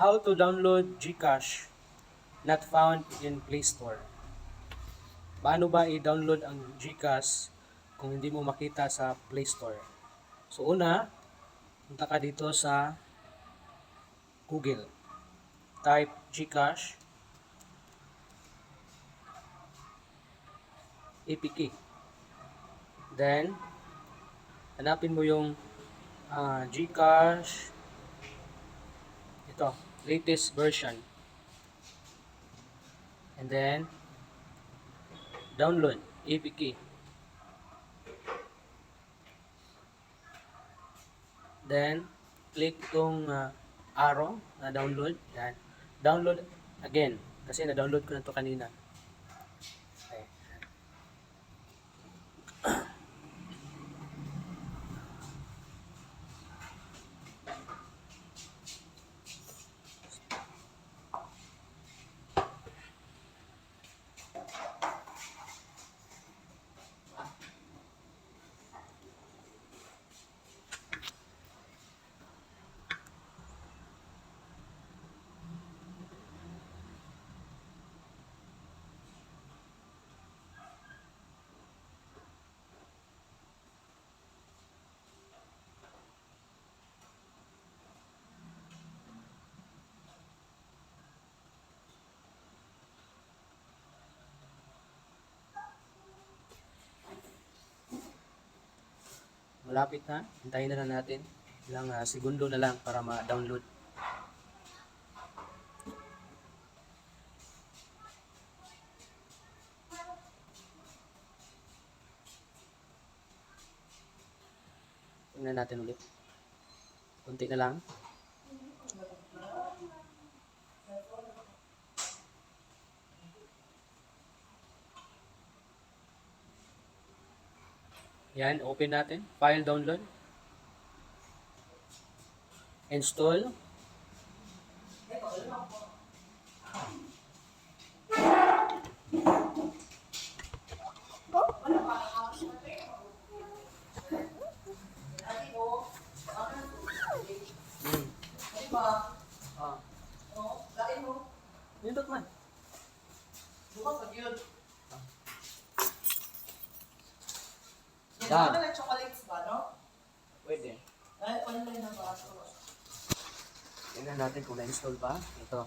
How to download GCash not found in Play Store. Paano ba i-download ang GCash kung hindi mo makita sa Play Store? So una, punta ka dito sa Google. Type GCash APK. Then, hanapin mo yung ah, GCash ito, latest version. And then, download, APK. Then, click tong ah, arrow na download. Yan. Download again. Kasi na-download ko na to kanina. Malapit na. Hintayin na lang natin. Ilang ah, segundo na lang para ma-download. Tingnan natin ulit. Kunti na lang. Yan, open natin. File download. Install. Hmm. Ah. Nindot man. Yan, Yan. ano na chocolates ba, no? Pwede. Ay, online na ba? Tingnan natin kung na-install ba. Ito.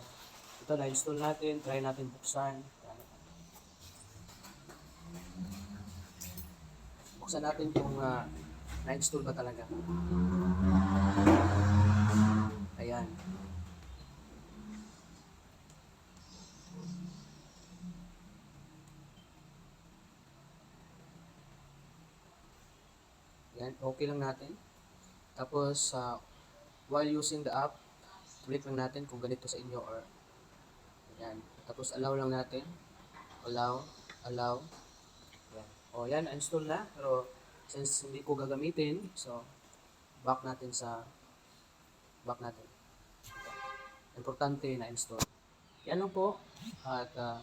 Ito na-install natin. Try natin buksan. Buksan natin kung ah, na-install ba talaga. Yan, okay lang natin. Tapos, ah, while using the app, click lang natin kung ganito sa inyo or yan. Tapos allow lang natin. Allow, allow. Yan. O yan, install na. Pero since hindi ko gagamitin, so back natin sa back natin. Importante na install. Yan lang po. At uh,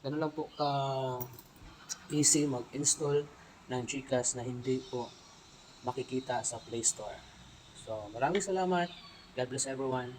ganun lang po ka easy mag-install ng Gcash na hindi po makikita sa Play Store. So, maraming salamat. God bless everyone.